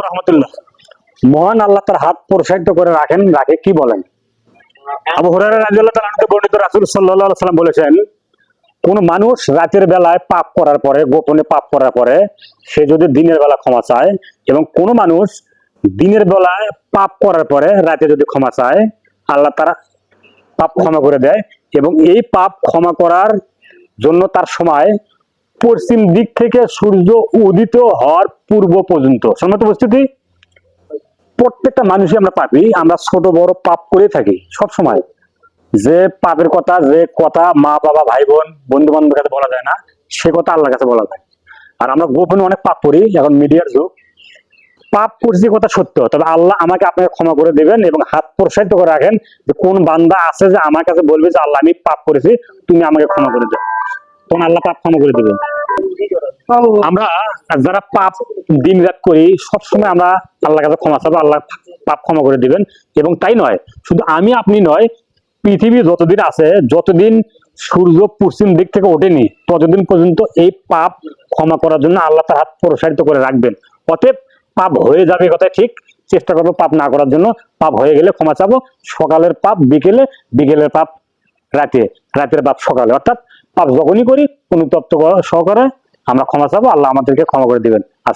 রহমতুল্লাহ। মহান আল্লাহ তার হাত প্রসারিত করে রাখেন, রাখে, কি বলেন? বলেছেন, কোন মানুষ রাতের বেলায় পাপ করার পরে, গোপনে পাপ করার পরে, সে যদি দিনের বেলা ক্ষমা চায় এবং কোন মানুষ দিনের বেলায় পাপ করার পরে রাতে যদি ক্ষমা চায়, আল্লাহ তারা পাপ ক্ষমা করে দেয় এবং এই পাপ ক্ষমা করার জন্য তার সময় পশ্চিম দিক থেকে সূর্য উদিত হওয়ার পূর্ব পর্যন্ত। সম্মত উপস্থিতি? প্রত্যেকটা মানুষই আমরা পাপি, আমরা ছোট, বড় পাপ করে থাকি সব সময় যে পাপের কথা, যে কথা মা, বাবা ভাই বোন বন্ধু বান্ধবের কাছে বলা যায় না, সে কথা আল্লাহর কাছে বলা যায়। আর আমরা গোপনে অনেক পাপ করি, এখন মিডিয়ার যুগ। পাপ করছি কথা সত্য, তবে আল্লাহ আমাকে আপনাকে ক্ষমা করে দেবেন এবং হাত প্রসারিত করে রাখেন যে কোন বান্দা আছে যে আমার কাছে বলবে যে, আল্লাহ, আমি পাপ করেছি, তুমি আমাকে ক্ষমা করে দাও। তখন আল্লাহ পাপ ক্ষমা করে দেবেন। আমরা যারা পাপ দিন রাত করি, সবসময় আমরা আল্লাহর কাছে ক্ষমা চাবো আল্লাহ পাপ ক্ষমা করে দিবেন। এবং তাই নয়, শুধু আমি, আপনি নয়, পৃথিবী যতদিন আছে, যতদিন সূর্য পশ্চিম দিক থেকে ওঠেনি, ততদিন পর্যন্ত এই পাপ ক্ষমা করার জন্য আল্লাহ তার হাত প্রসারিত করে রাখবেন। অতএব পাপ হয়ে যাবে কথা ঠিক, চেষ্টা করব পাপ না করার জন্য। পাপ হয়ে গেলে ক্ষমা চাবো। সকালের পাপ বিকেলে, বিকেলের পাপ রাতে, রাতের পাপ সকালে। অর্থাৎ পাপ যখনই করি, অনুতপ্ত করা- সহকারে আমরা ক্ষমা চাবো আল্লাহ আমাদেরকে ক্ষমা করে দিবেন।